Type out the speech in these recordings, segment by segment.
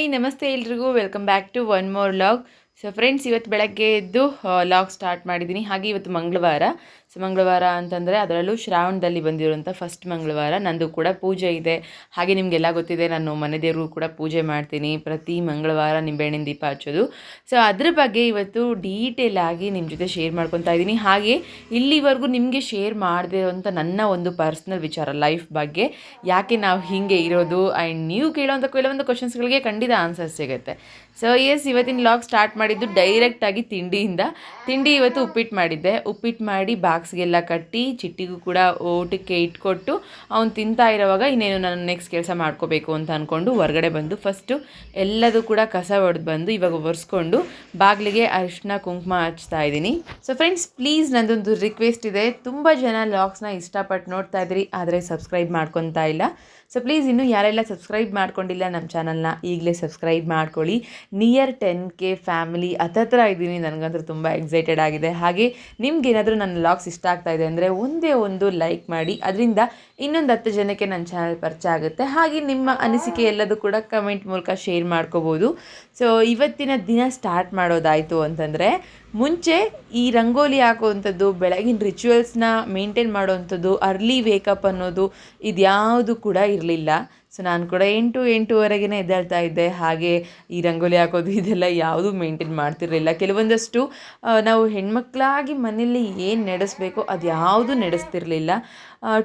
Hi ನಮಸ್ತೆ ಎಲ್ರಿಗೂ. Welcome back to one more vlog so friends ಇವತ್ತು ಬೆಳಗ್ಗೆ ಎದ್ದು ಲಾಗ್ ಸ್ಟಾರ್ಟ್ ಮಾಡಿದ್ದೀನಿ. ಹಾಗೆ ಇವತ್ತು ಮಂಗಳವಾರ. ಸೊ ಮಂಗಳವಾರ ಅಂತಂದರೆ ಅದರಲ್ಲೂ ಶ್ರಾವಣದಲ್ಲಿ ಬಂದಿರುವಂಥ ಫಸ್ಟ್ ಮಂಗಳವಾರ. ನಂದು ಕೂಡ ಪೂಜೆ ಇದೆ. ಹಾಗೆ ನಿಮಗೆಲ್ಲ ಗೊತ್ತಿದೆ, ನಾನು ಮನೆ ಕೂಡ ಪೂಜೆ ಮಾಡ್ತೀನಿ. ಪ್ರತಿ ಮಂಗಳವಾರ ನಿಂಬೆಹಣ್ಣಿನ ದೀಪ ಹಚ್ಚೋದು. ಸೊ ಅದ್ರ ಬಗ್ಗೆ ಇವತ್ತು ಡೀಟೇಲ್ ಆಗಿ ನಿಮ್ಮ ಜೊತೆ ಶೇರ್ ಮಾಡ್ಕೊತಾ ಇದ್ದೀನಿ ಹಾಗೆ ಇಲ್ಲಿವರೆಗೂ ನಿಮಗೆ ಶೇರ್ ಮಾಡದೇ ನನ್ನ ಒಂದು ಪರ್ಸ್ನಲ್ ವಿಚಾರ ಲೈಫ್ ಬಗ್ಗೆ. ಯಾಕೆ ನಾವು ಹೀಗೆ ಇರೋದು? ಆ್ಯಂಡ್ ನೀವು ಕೇಳೋವಂಥ ಕೆಲವೊಂದು ಕ್ವಶನ್ಸ್ಗಳಿಗೆ ಖಂಡಿತ ಆನ್ಸರ್ ಸಿಗುತ್ತೆ. ಸೊ ಎಸ್ ಇವತ್ತಿನ ಲಾಗ್ ಸ್ಟಾರ್ಟ್ ಮಾಡಿದ್ದು ಡೈರೆಕ್ಟಾಗಿ ತಿಂಡಿಯಿಂದ. ತಿಂಡಿ ಇವತ್ತು ಉಪ್ಪಿಟ್ಟು ಮಾಡಿದ್ದೆ. ಉಪ್ಪಿಟ್ಟು ಮಾಡಿ ಬಾಕ್ಸ್ಗೆಲ್ಲ ಕಟ್ಟಿ ಚಿಟ್ಟಿಗೂ ಕೂಡ ಊಟಕ್ಕೆ ಇಟ್ಕೊಟ್ಟು ಅವ್ನು ತಿಂತಾ ಇರೋವಾಗ ಇನ್ನೇನು ನಾನು ನೆಕ್ಸ್ಟ್ ಕೆಲಸ ಮಾಡ್ಕೋಬೇಕು ಅಂತ ಅಂದ್ಕೊಂಡು ಹೊರಗಡೆ ಬಂದು ಫಸ್ಟು ಎಲ್ಲದೂ ಕೂಡ ಕಸ ಹೊಡೆದು ಬಂದು ಇವಾಗ ಒರೆಸ್ಕೊಂಡು ಬಾಗಿಲಿಗೆ ಅರಿಶಿನ ಕುಂಕುಮ ಹಚ್ತಾ ಇದ್ದೀನಿ. ಸೊ ಫ್ರೆಂಡ್ಸ್ ಪ್ಲೀಸ್ ನಂದೊಂದು ರಿಕ್ವೆಸ್ಟ್ ಇದೆ. ತುಂಬ ಜನ ಲಾಗ್ಸ್ನ ಇಷ್ಟಪಟ್ಟು ನೋಡ್ತಾ ಇದ್ರಿ, ಆದರೆ ಸಬ್ಸ್ಕ್ರೈಬ್ ಮಾಡ್ಕೊತಾ ಇಲ್ಲ. ಸೊ ಪ್ಲೀಸ್ ಇನ್ನೂ ಯಾರೆಲ್ಲ ಸಬ್ಸ್ಕ್ರೈಬ್ ಮಾಡ್ಕೊಂಡಿಲ್ಲ ನಮ್ಮ ಚಾನಲ್ನ ಈಗಲೇ ಸಬ್ಸ್ಕ್ರೈಬ್ ಮಾಡ್ಕೊಳ್ಳಿ. ನಿಯರ್ ಟೆನ್ ಕೆ ಫ್ಯಾಮಿಲಿ ಹತ್ತತ್ರ ಇದ್ದೀನಿ. ನನಗಂತೂ ತುಂಬ ಎಕ್ಸೈಟೆಡ್ ಆಗಿದೆ. ಹಾಗೆ ನಿಮ್ಗೇನಾದರೂ ನನ್ನ ಲಾಗ್ಸ್ ಇಷ್ಟ ಆಗ್ತಾ ಇದೆ ಅಂದರೆ ಒಂದೇ ಒಂದು ಲೈಕ್ ಮಾಡಿ. ಅದರಿಂದ ಇನ್ನೊಂದು ಹತ್ತು ಜನಕ್ಕೆ ನನ್ನ ಚಾನಲ್ ಪರಿಚಯ ಆಗುತ್ತೆ. ಹಾಗೆ ನಿಮ್ಮ ಅನಿಸಿಕೆ ಎಲ್ಲದೂ ಕೂಡ ಕಮೆಂಟ್ ಮೂಲಕ ಶೇರ್ ಮಾಡ್ಕೋಬೋದು. ಸೊ ಇವತ್ತಿನ ದಿನ ಸ್ಟಾರ್ಟ್ ಮಾಡೋದಾಯಿತು ಅಂತಂದರೆ ಮುಂಚೆ ಈ ರಂಗೋಲಿ ಹಾಕುವಂಥದ್ದು, ಬೆಳಗಿನ ರಿಚುವಲ್ಸ್ನ ಮೇಂಟೈನ್ ಮಾಡುವಂಥದ್ದು ಅರ್ಲಿ ವೇಕಪ್ ಅನ್ನೋದು ಇದ್ಯಾವುದು ಕೂಡ ಇರಲಿಲ್ಲ. ಸೊ ನಾನು ಕೂಡ ಎಂಟು ಎಂಟೂವರೆಗೇ ಎದ್ದೇಳ್ತಾ ಇದ್ದೆ. ಹಾಗೆ ಈ ರಂಗೋಲಿ ಹಾಕೋದು, ಇದೆಲ್ಲ ಯಾವುದೂ ಮೇಂಟೈನ್ ಮಾಡ್ತಿರಲಿಲ್ಲ. ಕೆಲವೊಂದಷ್ಟು ನಾವು ಹೆಣ್ಮಕ್ಳಾಗಿ ಮನೆಯಲ್ಲಿ ಏನು ನಡೆಸಬೇಕು ಅದು ಯಾವುದೂ ನಡೆಸ್ತಿರ್ಲಿಲ್ಲ.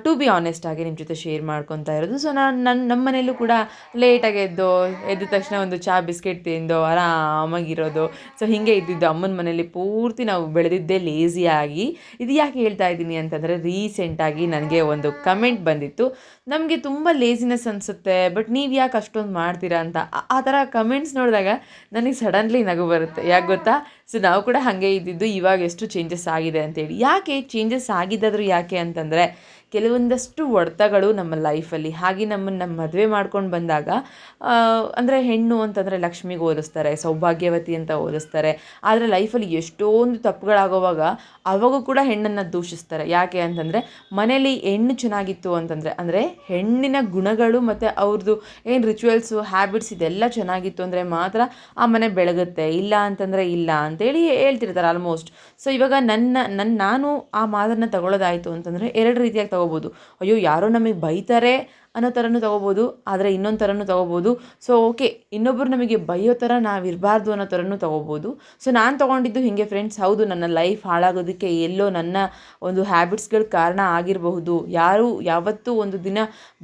ಟು ಬಿ ಆನೆಸ್ಟ್ ಆಗಿ ನಿಮ್ಮ ಜೊತೆ ಶೇರ್ ಮಾಡ್ಕೊತಾ ಇರೋದು. ಸೊ ನಾನು ನನ್ನ ನಮ್ಮ ಮನೆಯಲ್ಲೂ ಕೂಡ ಲೇಟಾಗಿ ಎದ್ದು, ಎದ್ದ ತಕ್ಷಣ ಒಂದು ಚಹಾ ಬಿಸ್ಕೆಟ್ ತಿಂದು, ಆರಾಮಾಗಿರೋದು. ಸೊ ಹೀಗೆ ಇದ್ದಿದ್ದು ಅಮ್ಮನ ಮನೇಲಿ ಪೂರ್ತಿ ನಾವು ಬೆಳೆದಿದ್ದೇ ಲೇಸಿಯಾಗಿ ಇದು ಯಾಕೆ ಹೇಳ್ತಾ ಇದ್ದೀನಿ ಅಂತಂದರೆ ರೀಸೆಂಟಾಗಿ ನನಗೆ ಒಂದು ಕಮೆಂಟ್ ಬಂದಿತ್ತು. ನಮಗೆ ತುಂಬ ಲೇಸಿನೆಸ್ ಅನಿಸುತ್ತೆ ಬಟ್ ನೀವು ಯಾಕೆ ಅಷ್ಟೊಂದು ಮಾಡ್ತೀರಾ ಅಂತ. ಆ ಥರ ಕಮೆಂಟ್ಸ್ ನೋಡಿದಾಗ ನನಗೆ ಸಡನ್ಲಿ ನಗು ಬರುತ್ತೆ. ಯಾಕೆ ಗೊತ್ತಾ? ಸೊ ನಾವು ಕೂಡ ಹಾಗೆ ಇದ್ದಿದ್ದು ಇವಾಗ ಎಷ್ಟು ಚೇಂಜಸ್ ಆಗಿದೆ ಅಂತೇಳಿ. ಯಾಕೆ ಚೇಂಜಸ್ ಆಗಿದ್ದಾದರೂ ಯಾಕೆ ಅಂತಂದರೆ, ಕೆಲವೊಂದಷ್ಟು ಒಡೆತಗಳು ನಮ್ಮ ಲೈಫಲ್ಲಿ ಹಾಗೆ ನಮ್ಮನ್ನು ನಮ್ಮ ಮದುವೆ ಮಾಡ್ಕೊಂಡು ಬಂದಾಗ ಅಂದರೆ ಹೆಣ್ಣು ಅಂತಂದರೆ ಲಕ್ಷ್ಮಿಗೆ ಹೋಲಿಸ್ತಾರೆ, ಸೌಭಾಗ್ಯವತಿ ಅಂತ ಹೋಲಿಸ್ತಾರೆ. ಆದರೆ ಲೈಫಲ್ಲಿ ಎಷ್ಟೊಂದು ತಪ್ಪುಗಳಾಗೋವಾಗ ಅವಾಗೂ ಕೂಡ ಹೆಣ್ಣನ್ನು ದೂಷಿಸ್ತಾರೆ. ಯಾಕೆ ಅಂತಂದರೆ ಮನೇಲಿ ಹೆಣ್ಣು ಚೆನ್ನಾಗಿತ್ತು ಅಂತಂದರೆ, ಅಂದರೆ ಹೆಣ್ಣಿನ ಗುಣಗಳು ಮತ್ತು ಅವ್ರದ್ದು ಏನು ರಿಚುವಲ್ಸು ಹ್ಯಾಬಿಟ್ಸ್ ಇದೆಲ್ಲ ಚೆನ್ನಾಗಿತ್ತು ಅಂದರೆ ಮಾತ್ರ ಆ ಮನೆ ಬೆಳಗುತ್ತೆ. ಇಲ್ಲ ಅಂತಂದರೆ ಇಲ್ಲ ಅಂತೇಳಿ ಹೇಳ್ತಿರ್ತಾರೆ ಆಲ್ಮೋಸ್ಟ್ ಸೊ ಇವಾಗ ನನ್ನ ನನ್ನ ನಾನು ಆ ಮಾತನ್ನು ತಗೊಳ್ಳೋದಾಯಿತು ಅಂತಂದರೆ ಎರಡು ರೀತಿಯಾಗಿ ತಗೋಬೋದು. ಅಯ್ಯೋ, ಯಾರೋ ನಮಗೆ ಬೈತಾರೆ ಅನ್ನೋ ಥರನೂ ತೊಗೋಬೋದು, ಆದರೆ ಇನ್ನೊಂದು ಥರನೂ ತೊಗೋಬೋದು. ಸೊ ಓಕೆ ಇನ್ನೊಬ್ಬರು ನಮಗೆ ಬೈಯೋ ಥರ ನಾವು ಇರಬಾರ್ದು ಅನ್ನೋ ಥರನೂ ತೊಗೋಬೋದು. ಸೊ ನಾನು ತೊಗೊಂಡಿದ್ದು ಹೀಗೆ ಫ್ರೆಂಡ್ಸ್ ಹೌದು, ನನ್ನ ಲೈಫ್ ಹಾಳಾಗೋದಕ್ಕೆ ಎಲ್ಲೋ ನನ್ನ ಒಂದು ಹ್ಯಾಬಿಟ್ಸ್ಗಳು ಕಾರಣ ಆಗಿರಬಹುದು. ಯಾರು ಯಾವತ್ತೂ ಒಂದು ದಿನ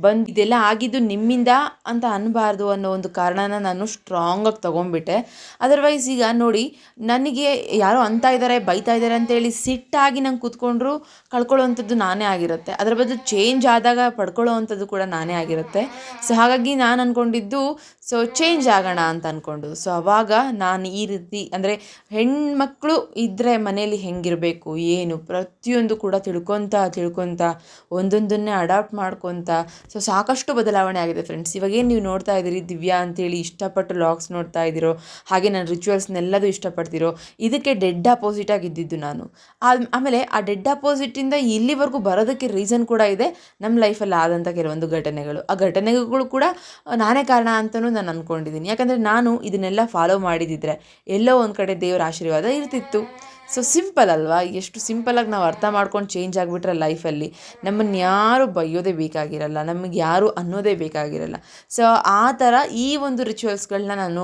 ಬಂದು ಇದೆಲ್ಲ ಆಗಿದ್ದು ನಿಮ್ಮಿಂದ ಅಂತ ಅನ್ನಬಾರ್ದು ಅನ್ನೋ ಒಂದು ಕಾರಣನ ನಾನು ಸ್ಟ್ರಾಂಗಾಗಿ ತೊಗೊಂಡ್ಬಿಟ್ಟೆ. ಅದರ್ವೈಸ್ ಈಗ ನೋಡಿ, ನನಗೆ ಯಾರೋ ಅಂತ ಇದ್ದಾರೆ ಬೈತಾ ಇದ್ದಾರೆ ಅಂತೇಳಿ ಸಿಟ್ಟಾಗಿ ನಂಗೆ ಕೂತ್ಕೊಂಡ್ರು ಕಳ್ಕೊಳ್ಳೋವಂಥದ್ದು ನಾನೇ ಆಗಿರುತ್ತೆ. ಅದರ ಬದಲು ಚೇಂಜ್ ಆದಾಗ ಪಡ್ಕೊಳ್ಳೋ ಅಂಥದ್ದು ಕೂಡ ನಾನೇ ಆಗಿರುತ್ತೆ. ಸೊ ಹಾಗಾಗಿ ನಾನು ಅಂದ್ಕೊಂಡಿದ್ದು ಸೊ ಚೇಂಜ್ ಆಗೋಣ ಅಂತ ಅಂದ್ಕೊಂಡು ಸೊ ಅವಾಗ ನಾನು ಈ ರೀತಿ, ಅಂದರೆ ಹೆಣ್ಮಕ್ಳು ಇದ್ದರೆ ಮನೇಲಿ ಹೆಂಗಿರಬೇಕು, ಏನು, ಪ್ರತಿಯೊಂದು ಕೂಡ ತಿಳ್ಕೊತ ತಿಳ್ಕೊತ, ಒಂದೊಂದನ್ನೇ ಅಡಾಪ್ಟ್ ಮಾಡ್ಕೊತ. ಸೊ ಸಾಕಷ್ಟು ಬದಲಾವಣೆ ಆಗಿದೆ ಫ್ರೆಂಡ್ಸ್ ಇವಾಗೇನು ನೀವು ನೋಡ್ತಾ ಇದ್ದೀರಿ? ದಿವ್ಯಾ ಅಂತೇಳಿ ಇಷ್ಟಪಟ್ಟು ಲಾಗ್ಸ್ ನೋಡ್ತಾ ಇದ್ದೀರೋ, ಹಾಗೆ ನಾನು ರಿಚುವಲ್ಸ್ನೆಲ್ಲದೂ ಇಷ್ಟಪಡ್ತಿರೋ, ಇದಕ್ಕೆ ಡೆಡ್ ಅಪೋಸಿಟ್ ಆಗಿದ್ದಿದ್ದು ನಾನು. ಆಮೇಲೆ ಆ ಡೆಡ್ ಅಪೋಸಿಟಿಂದ ಇಲ್ಲಿವರೆಗೂ ಬರೋದಕ್ಕೆ ರೀಸನ್ ಕೂಡ ಇದೆ. ನಮ್ಮ ಲೈಫಲ್ಲಿ ಆದಂಥ ಕೆಲವೊಂದು ಘಟನೆಗಳು. ಆ ಘಟನೆಗಳು ಕೂಡ ನಾನೇ ಕಾರಣ ಅಂತಲೂ ನಾನು ಅಂದ್ಕೊಂಡಿದ್ದೀನಿ ಯಾಕಂದರೆ ನಾನು ಇದನ್ನೆಲ್ಲ ಫಾಲೋ ಮಾಡಿದಿದ್ರೆ ಎಲ್ಲೋ ಒಂದು ಕಡೆ ದೇವರ ಆಶೀರ್ವಾದ ಇರ್ತಿತ್ತು. ಸೊ ಸಿಂಪಲ್ ಅಲ್ವಾ? ಎಷ್ಟು ಸಿಂಪಲಾಗಿ ನಾವು ಅರ್ಥ ಮಾಡ್ಕೊಂಡು ಚೇಂಜ್ ಆಗಿಬಿಟ್ರೆ ಲೈಫಲ್ಲಿ ನಮ್ಮನ್ನು ಯಾರು ಬೈಯೋದೇ ಬೇಕಾಗಿರಲ್ಲ, ನಮಗೆ ಯಾರು ಅನ್ನೋದೇ ಬೇಕಾಗಿರಲ್ಲ. ಸೊ ಆ ಥರ ಈ ಒಂದು ರಿಚುವಲ್ಸ್ಗಳನ್ನ ನಾನು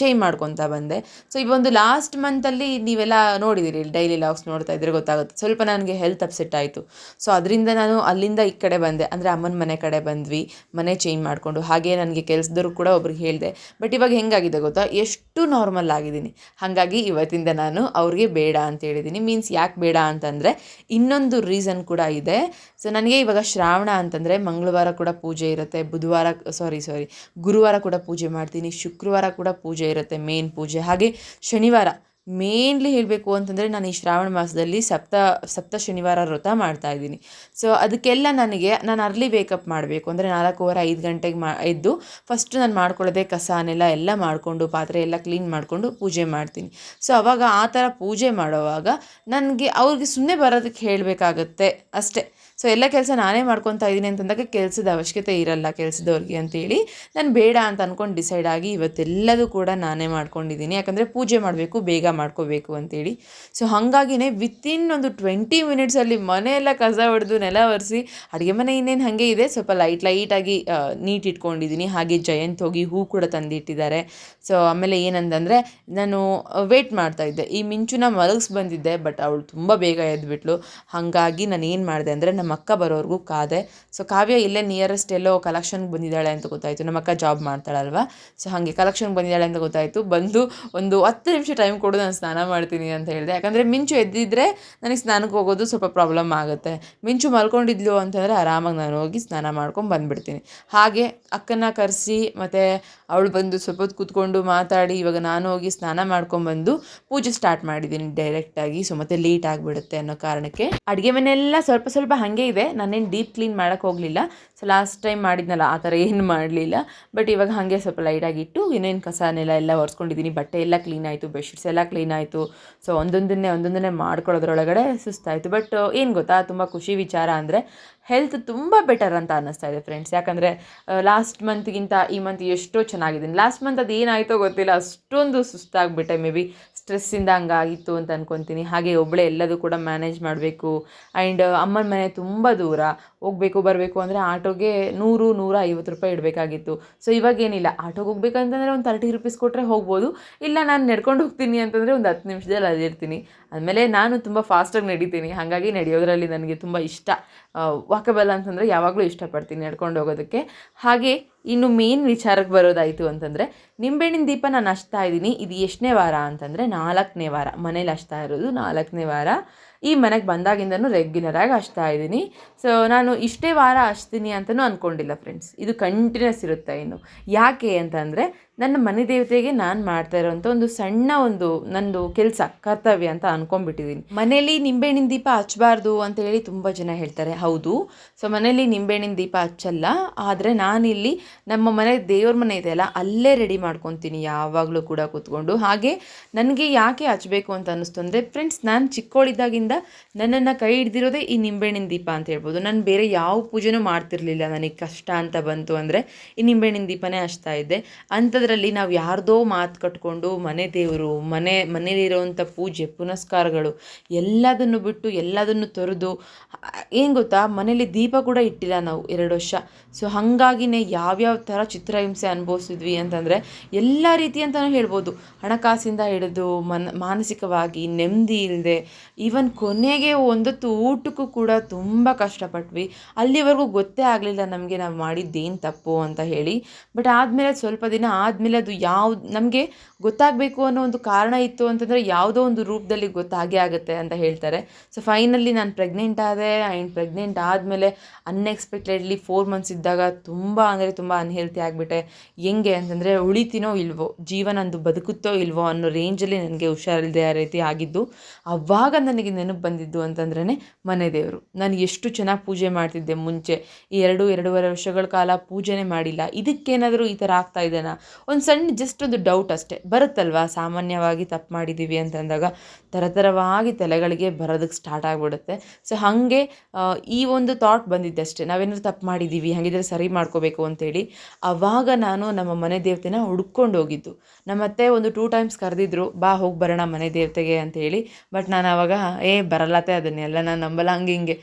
ಚೇಂಜ್ ಮಾಡ್ಕೊತಾ ಬಂದೆ. ಸೊ ಈ ಒಂದು ಲಾಸ್ಟ್ ಮಂತಲ್ಲಿ ನೀವೆಲ್ಲ ನೋಡಿದ್ದೀರಿ ಡೈಲಿ ಲಾಗ್ಸ್ ನೋಡ್ತಾ ಇದ್ರೆ ಗೊತ್ತಾಗುತ್ತೆ. ಸ್ವಲ್ಪ ನನಗೆ ಹೆಲ್ತ್ ಅಪ್ಸೆಟ್ ಆಯಿತು. ಸೊ ಅದರಿಂದ ನಾನು ಅಲ್ಲಿಂದ ಈ ಕಡೆ ಬಂದೆ. ಅಂದರೆ ಅಮ್ಮನ ಮನೆ ಕಡೆ ಬಂದ್ವಿ, ಮನೆ ಚೇಂಜ್ ಮಾಡಿಕೊಂಡು. ಹಾಗೆ ನನಗೆ ಕೆಲಸದವ್ರು ಕೂಡ ಒಬ್ರಿಗೆ ಹೇಳಿದೆ, ಬಟ್ ಇವಾಗ ಹೆಂಗಾಗಿದೆ ಗೊತ್ತಾ? ಎಷ್ಟು ನಾರ್ಮಲ್ ಆಗಿದ್ದೀನಿ. ಹಾಗಾಗಿ ಇವತ್ತಿಂದ ನಾನು ಅವ್ರಿಗೆ ಬೇಡ ಅಂತ ಹೇಳಿದ್ದೀನಿ. ಮೀನ್ಸ್ ಯಾಕೆ ಬೇಡ ಅಂತಂದರೆ ಇನ್ನೊಂದು ರೀಸನ್ ಕೂಡ ಇದೆ. ಸೊ ನನಗೆ ಇವಾಗ ಶ್ರಾವಣ ಅಂತಂದರೆ ಮಂಗಳವಾರ ಕೂಡ ಪೂಜೆ ಇರುತ್ತೆ, ಬುಧವಾರ ಸಾರಿ ಸಾರಿ ಗುರುವಾರ ಕೂಡ ಪೂಜೆ ಮಾಡ್ತೀನಿ, ಶುಕ್ರವಾರ ಕೂಡ ಪೂಜೆ ಇರುತ್ತೆ ಮೇನ್ ಪೂಜೆ. ಹಾಗೆ ಶನಿವಾರ ಮೇನ್ಲಿ ಹೇಳಬೇಕು ಅಂತಂದರೆ ನಾನು ಈ ಶ್ರಾವಣ ಮಾಸದಲ್ಲಿ ಸಪ್ತ ಸಪ್ತ ಶನಿವಾರ ವ್ರತ ಮಾಡ್ತಾ ಇದ್ದೀನಿ. ಸೊ ಅದಕ್ಕೆಲ್ಲ ನನಗೆ, ನಾನು ಅರ್ಲಿ ವೇಕಪ್ ಮಾಡಬೇಕು. ಅಂದರೆ ನಾಲ್ಕೂವರೆ, ಐದು ಗಂಟೆಗೆ ಮಾ, ಎದ್ದು ಫಸ್ಟ್ ನಾನು ಮಾಡ್ಕೊಳ್ಳೋದೆ ಕಸನೆಲ್ಲ ಎಲ್ಲ ಮಾಡಿಕೊಂಡು, ಪಾತ್ರೆ ಎಲ್ಲ ಕ್ಲೀನ್ ಮಾಡಿಕೊಂಡು ಪೂಜೆ ಮಾಡ್ತೀನಿ. ಸೊ ಅವಾಗ ಆ ಥರ ಪೂಜೆ ಮಾಡೋವಾಗ ನನಗೆ ಅವ್ರಿಗೆ ಸುಮ್ಮನೆ ಬರೋದಕ್ಕೆ ಹೇಳಬೇಕಾಗತ್ತೆ ಅಷ್ಟೇ. ಸೊ ಎಲ್ಲ ಕೆಲಸ ನಾನೇ ಮಾಡ್ಕೊತಾ ಇದ್ದೀನಿ ಅಂತಂದಾಗ ಕೆಲಸದ ಅವಶ್ಯಕತೆ ಇರಲ್ಲ ಕೆಲಸದವ್ರಿಗೆ ಅಂತೇಳಿ ನಾನು ಬೇಡ ಅಂತ ಅಂದ್ಕೊಂಡು ಡಿಸೈಡ್ ಆಗಿ ಇವತ್ತೆಲ್ಲದೂ ಕೂಡ ನಾನೇ ಮಾಡ್ಕೊಂಡಿದ್ದೀನಿ. ಯಾಕಂದರೆ ಪೂಜೆ ಮಾಡಬೇಕು, ಬೇಗ ಮಾಡ್ಕೋಬೇಕು ಅಂತೇಳಿ. ಸೊ ಹಾಗಾಗಿನೇ ವಿತಿನ್ ಒಂದು ಟ್ವೆಂಟಿ ಮಿನಿಟ್ಸಲ್ಲಿ ಮನೆಯೆಲ್ಲ ಕಸ ಹೊಡೆದು ನೆಲ ಒರೆಸಿ ಅಡುಗೆ ಮನೆ ಇನ್ನೇನು ಹಾಗೆ ಇದೆ. ಸ್ವಲ್ಪ ಲೈಟ್ ಲೈಟಾಗಿ ನೀಟ್ ಇಟ್ಕೊಂಡಿದ್ದೀನಿ. ಹಾಗೆ ಜಯಂತ್ ಹೋಗಿ ಹೂ ಕೂಡ ತಂದಿಟ್ಟಿದ್ದಾರೆ. ಸೊ ಆಮೇಲೆ ಏನಂತಂದರೆ ನಾನು ವೇಟ್ ಮಾಡ್ತಾ ಇದ್ದೆ. ಈ ಮಿಂಚುನ ಮಲಗಿಸ್ ಬಂದಿದ್ದೆ ಬಟ್ ಅವಳು ತುಂಬ ಬೇಗ ಎದ್ಬಿಟ್ಲು. ಹಾಗಾಗಿ ನಾನು ಏನು ಮಾಡಿದೆ ಅಂದರೆ ನಮ್ಮ ಅಕ್ಕ ಬರೋವರೆಗೂ ಕಾದೆ. ಸೊ ಕಾವ್ಯ ಇಲ್ಲೇ ನಿಯರೆಸ್ಟ್ ಎಲ್ಲೋ ಕಲೆಕ್ಷನ್ಗೆ ಬಂದಿದ್ದಾಳೆ ಅಂತ ಗೊತ್ತಾಯಿತು. ನಮ್ಮ ಅಕ್ಕ ಜಾಬ್ ಮಾಡ್ತಾಳಲ್ವ? ಸೊ ಹಾಗೆ ಕಲೆಕ್ಷನ್ಗೆ ಬಂದಿದ್ದಾಳೆ ಅಂತ ಗೊತ್ತಾಯಿತು. ಬಂದು ಒಂದು ಹತ್ತು ನಿಮಿಷ ಟೈಮ್ ಕೊಡು, ನಾನು ಸ್ನಾನ ಮಾಡ್ತೀನಿ ಅಂತ ಹೇಳಿದೆ. ಯಾಕಂದರೆ ಮಿಂಚು ಎದ್ದಿದ್ರೆ ನನಗೆ ಸ್ನಾನಕ್ಕೆ ಹೋಗೋದು ಸ್ವಲ್ಪ ಪ್ರಾಬ್ಲಮ್ ಆಗುತ್ತೆ. ಮಿಂಚು ಮಲ್ಕೊಂಡಿದ್ಲು ಅಂತಂದರೆ ಆರಾಮಾಗಿ ನಾನು ಹೋಗಿ ಸ್ನಾನ ಮಾಡ್ಕೊಂಡು ಬಂದುಬಿಡ್ತೀನಿ. ಹಾಗೆ ಅಕ್ಕನ ಕರೆಸಿ, ಮತ್ತು ಅವಳು ಬಂದು ಸ್ವಲ್ಪ ಹೊತ್ತು ಕೂತ್ಕೊಂಡು ಮಾತಾಡಿ, ಇವಾಗ ನಾನು ಹೋಗಿ ಸ್ನಾನ ಮಾಡ್ಕೊಂಬಂದು ಪೂಜೆ ಸ್ಟಾರ್ಟ್ ಮಾಡಿದ್ದೀನಿ ಡೈರೆಕ್ಟಾಗಿ ಸೊ ಮತ್ತೆ ಲೇಟ್ ಆಗಿಬಿಡುತ್ತೆ ಅನ್ನೋ ಕಾರಣಕ್ಕೆ ಅಡುಗೆ ಮನೆಯೆಲ್ಲ ಸ್ವಲ್ಪ ಸ್ವಲ್ಪ ಹಾಗೆ ಇದೆ. ನಾನೇನು ಡೀಪ್ ಕ್ಲೀನ್ ಮಾಡೋಕ್ಕೆ ಹೋಗಲಿಲ್ಲ. ಸೊ ಲಾಸ್ಟ್ ಟೈಮ್ ಮಾಡಿದ್ನಲ್ಲ, ಆ ಥರ ಏನು ಮಾಡಲಿಲ್ಲ. ಬಟ್ ಇವಾಗ ಹಾಗೆ ಸ್ವಲ್ಪ ಲೈಟಾಗಿಟ್ಟು ಇನ್ನೇನು ಕಸನೆಲ್ಲ ನೆಲ ಎಲ್ಲ ಒರೆಸ್ಕೊಂಡಿದ್ದೀನಿ ಬಟ್ಟೆ ಎಲ್ಲ ಕ್ಲೀನ್ ಆಯಿತು ಬೆಡ್ಶೀಟ್ಸ್ ಎಲ್ಲ ಕ್ಲೀನ್ ಆಯಿತು. ಸೊ ಒಂದೊಂದನ್ನೇ ಒಂದೊಂದನ್ನೇ ಮಾಡ್ಕೊಳ್ಳೋದ್ರೊಳಗಡೆ ಸುಸ್ತಾಯಿತು. ಬಟ್ ಏನು ಗೊತ್ತಾ, ತುಂಬ ಖುಷಿ ವಿಚಾರ ಅಂದರೆ ಹೆಲ್ತ್ ತುಂಬ ಬೆಟರ್ ಅಂತ ಅನ್ನಿಸ್ತಾ ಇದೆ ಫ್ರೆಂಡ್ಸ್ ಯಾಕಂದರೆ ಲಾಸ್ಟ್ ಮಂತ್ಗಿಂತ ಈ ಮಂತ್ ಎಷ್ಟೋ ಚೆನ್ನಾಗಿದ್ದೀನಿ. ಲಾಸ್ಟ್ ಮಂತ್ ಅದು ಏನಾಯಿತೋ ಗೊತ್ತಿಲ್ಲ. ಅಷ್ಟೊಂದು ಸುಸ್ತಾಗಿಬಿಟ್ಟೆ ಮೇ ಬಿ ಸ್ಟ್ರೆಸ್ಸಿಂದ ಹಂಗಾಗಿತ್ತು ಅಂತ ಅನ್ಕೊತೀನಿ. ಹಾಗೆ ಒಬ್ಬಳೇ ಎಲ್ಲದೂ ಕೂಡ ಮ್ಯಾನೇಜ್ ಮಾಡಬೇಕು. ಆ್ಯಂಡ್ ಅಮ್ಮನ ಮನೆ ತುಂಬ ದೂರ. ಹೋಗಬೇಕು, ಬರಬೇಕು ಅಂದರೆ ಆಟೋಗೆ ನೂರು ನೂರ ಐವತ್ತು ರೂಪಾಯಿ ಇಡಬೇಕಾಗಿತ್ತು. ಸೊ ಇವಾಗೇನಿಲ್ಲ ಆಟೋಗೆ ಹೋಗ್ಬೇಕಂತಂದರೆ ಒಂದು ತರ್ಟಿ ರುಪೀಸ್ ಕೊಟ್ಟರೆ ಹೋಗ್ಬೋದು. ಇಲ್ಲ, ನಾನು ನಡ್ಕೊಂಡು ಹೋಗ್ತೀನಿ ಅಂತಂದರೆ ಒಂದು ಹತ್ತು ನಿಮಿಷದಲ್ಲಿ ಅದಿರ್ತೀನಿ ಆಮೇಲೆ ನಾನು ತುಂಬ ಫಾಸ್ಟಾಗಿ ನಡೀತೀನಿ. ಹಾಗಾಗಿ ನಡೆಯೋದ್ರಲ್ಲಿ ನನಗೆ ತುಂಬ ಇಷ್ಟ. ವಾಕಬಲ್ ಅಂತಂದರೆ ಯಾವಾಗಲೂ ಇಷ್ಟಪಡ್ತೀನಿ ನಡ್ಕೊಂಡು ಹೋಗೋದಕ್ಕೆ. ಹಾಗೆ ಇನ್ನು ಮೇನ್ ವಿಚಾರಕ್ಕೆ ಬರೋದಾಯಿತು ಅಂತಂದರೆ, ನಿಂಬೆಹಣ್ಣಿನ ದೀಪ ನಾನು ಹಚ್ತಾ ಇದ್ದೀನಿ, ಇದು ಎಷ್ಟನೇ ವಾರ ಅಂತಂದರೆ ನಾಲ್ಕನೇ ವಾರ. ಮನೇಲಿ ಹಚ್ತಾ ಇರೋದು ನಾಲ್ಕನೇ ವಾರ. ಈ ಮನೆಗೆ ಬಂದಾಗಿಂದನೂ ರೆಗ್ಯುಲರಾಗಿ ಹಚ್ತಾ ಇದ್ದೀನಿ. ಸೊ ನಾನು ಇಷ್ಟೇ ವಾರ ಹಚ್ತೀನಿ ಅಂತಲೂ ಅಂದ್ಕೊಂಡಿಲ್ಲ ಫ್ರೆಂಡ್ಸ್ ಇದು ಕಂಟಿನ್ಯೂಸ್ ಇರುತ್ತೆ ಇನ್ನು. ಯಾಕೆ ಅಂತಂದರೆ ನನ್ನ ಮನೆ ದೇವತೆಗೆ ನಾನು ಮಾಡ್ತಾ ಇರೋವಂಥ ಒಂದು ಸಣ್ಣ ಒಂದು ನಂದು ಕೆಲಸ, ಕರ್ತವ್ಯ ಅಂತ ಅಂದ್ಕೊಂಡ್ಬಿಟ್ಟಿದ್ದೀನಿ ಮನೇಲಿ ನಿಂಬೆಹಣ್ಣಿನ ದೀಪ ಹಚ್ಚಬಾರ್ದು ಅಂತ ಹೇಳಿ ತುಂಬ ಜನ ಹೇಳ್ತಾರೆ, ಹೌದು. ಸೊ ಮನೇಲಿ ನಿಂಬೆಹಣ್ಣಿನ ದೀಪ ಹಚ್ಚಲ್ಲ. ಆದರೆ ನಾನಿಲ್ಲಿ ನಮ್ಮ ಮನೆ ದೇವ್ರ ಮನೆ ಇದೆಯಲ್ಲ ಅಲ್ಲೇ ರೆಡಿ ಮಾಡ್ಕೊತೀನಿ ಯಾವಾಗಲೂ ಕೂಡ ಕೂತ್ಕೊಂಡು. ಹಾಗೆ ನನಗೆ ಯಾಕೆ ಹಚ್ಚಬೇಕು ಅಂತ ಅನ್ನಿಸ್ತು ಅಂದರೆ ಫ್ರೆಂಡ್ಸ್ ನಾನು ಚಿಕ್ಕವಳಿದ್ದಾಗಿಂದ ನನ್ನನ್ನು ಕೈ ಹಿಡ್ದಿರೋದೇ ಈ ನಿಂಬೆಹಣ್ಣಿನ ದೀಪ ಅಂತ ಹೇಳ್ಬೋದು. ನಾನು ಬೇರೆ ಯಾವ ಪೂಜೆನೂ ಮಾಡ್ತಿರಲಿಲ್ಲ ನನಗೆ ಕಷ್ಟ ಅಂತ ಬಂತು ಅಂದರೆ ಈ ನಿಂಬೆಹಣ್ಣಿನ ದೀಪನೇ ಹಚ್ತಾ ಇದ್ದೆ. ಅಂಥದ್ರಲ್ಲಿ ನಾವು ಯಾರ್ದೋ ಮಾತು ಕಟ್ಕೊಂಡು ಮನೆ ದೇವರು, ಮನೆ ಮನೇಲಿರೋವಂಥ ಪೂಜೆ ಪುನಸ್ಕಾರಗಳು ಎಲ್ಲದನ್ನು ಬಿಟ್ಟು ಎಲ್ಲದನ್ನು ತೊರೆದು, ಏನು ಗೊತ್ತಾ? ಮನೇಲಿ ದೀಪ ಕೂಡ ಇಟ್ಟಿಲ್ಲ ನಾವು ಎರಡು ವರ್ಷ. ಸೊ ಹಾಗಾಗಿನೇ ಯಾವ್ಯಾವ ಥರ ಚಿತ್ರಹಿಂಸೆ ಅನುಭವಿಸಿದ್ವಿ ಅಂತಂದರೆ ಎಲ್ಲ ರೀತಿ ಅಂತಲೂ ಹೇಳ್ಬೋದು. ಹಣಕಾಸಿಂದ ಹಿಡಿದು, ಮನ್, ಮಾನಸಿಕವಾಗಿ ನೆಮ್ಮದಿ ಇಲ್ಲದೆ ಈವನ್ ಕೊನೆಗೆ ಒಂದೊತ್ತು ಊಟಕ್ಕೂ ಕೂಡ ತುಂಬ ಕಷ್ಟಪಟ್ವಿ. ಅಲ್ಲಿವರೆಗೂ ಗೊತ್ತೇ ಆಗಲಿಲ್ಲ ನಮಗೆ ನಾವು ಮಾಡಿದ್ದೇನು ತಪ್ಪು ಅಂತ ಹೇಳಿ. ಬಟ್ ಆದಮೇಲೆ ಸ್ವಲ್ಪ ದಿನ ಆದಮೇಲೆ ಅದು ಯಾವ, ನಮಗೆ ಗೊತ್ತಾಗಬೇಕು ಅನ್ನೋ ಒಂದು ಕಾರಣ ಇತ್ತು ಅಂತಂದರೆ ಯಾವುದೋ ಒಂದು ರೂಪದಲ್ಲಿ ಗೊತ್ತಾಗೇ ಆಗುತ್ತೆ ಅಂತ ಹೇಳ್ತಾರೆ. ಸೊ ಫೈನಲಿ ನಾನು ಪ್ರೆಗ್ನೆಂಟ್ ಆದೆ ಆ್ಯಂಡ್ ಪ್ರೆಗ್ನೆಂಟ್ ಆದಮೇಲೆ ಅನ್ಎಕ್ಸ್ಪೆಕ್ಟೆಡ್ಲಿ ಫೋರ್ ಮಂತ್ಸ್ ಇದ್ದಾಗ ತುಂಬ ಅಂದರೆ ತುಂಬ ಅನ್ಹೆಲ್ತಿ ಆಗಿಬಿಟ್ಟೆ. ಹೆಂಗೆ ಅಂತಂದರೆ ಉಳಿತೀನೋ ಇಲ್ವೋ ಜೀವನ ಅಂದು ಬದುಕುತ್ತೋ ಇಲ್ವೋ ಅನ್ನೋ ರೇಂಜಲ್ಲಿ ನನಗೆ ಹುಷಾರಿಲ್ಲದೆ ಆ ರೀತಿ ಆಗಿದ್ದು. ಆವಾಗ ನನಗೆ ನೆನಪು ಬಂದಿದ್ದು ಅಂತಂದ್ರೇ ಮನೆ ದೇವರು. ನಾನು ಎಷ್ಟು ಚೆನ್ನಾಗಿ ಪೂಜೆ ಮಾಡ್ತಿದ್ದೆ ಮುಂಚೆ. ಎರಡು, ಎರಡೂವರೆ ವರ್ಷಗಳ ಕಾಲ ಪೂಜೆನೇ ಮಾಡಿಲ್ಲ. ಇದಕ್ಕೇನಾದರೂ ಈ ಥರ ಆಗ್ತಾ ಇದೆನಾ? ಒಂದು ಸಣ್ಣ ಜಸ್ಟ್ ಒಂದು ಡೌಟ್ ಅಷ್ಟೇ. ಬರುತ್ತಲ್ವಾ? ಸಾಮಾನ್ಯವಾಗಿ ತಪ್ಪು ಮಾಡಿದ್ದೀವಿ ಅಂತಂದಾಗ ಥರಥರವಾಗಿ ತಲೆಗಳಿಗೆ ಬರೋದಕ್ಕೆ ಸ್ಟಾರ್ಟ್ ಆಗಿಬಿಡುತ್ತೆ. ಸೊ ಹಾಗೆ ಈ ಒಂದು ಥಾಟ್ ಬಂದಿದ್ದಷ್ಟೇ ನಾವೇನಾದ್ರು ತಪ್ಪು ಮಾಡಿದ್ದೀವಿ ಹಾಗಿದ್ರೆ ಸರಿ ಮಾಡ್ಕೋಬೇಕು ಅಂತೇಳಿ. ಆವಾಗ ನಾನು ನಮ್ಮ ಮನೆ ದೇವತೆನ ಹುಡ್ಕೊಂಡು ಹೋಗಿದ್ದು. ನಮ್ಮ ಅತ್ತೆ ಒಂದು ಟೂ ಟೈಮ್ಸ್ ಕರೆದಿದ್ರು, ಬಾ ಹೋಗಿ ಬರೋಣ ಮನೆ ದೇವತೆಗೆ ಅಂತ ಹೇಳಿ ಬಟ್ ನಾನು ಆವಾಗ ಏ ಬರಲ್ಲತ್ತೆ ಅದನ್ನೆಲ್ಲ, ನಾನು ನಂಬಲ್ಲ, ಹಂಗೆ ಹಿಂಗೆ.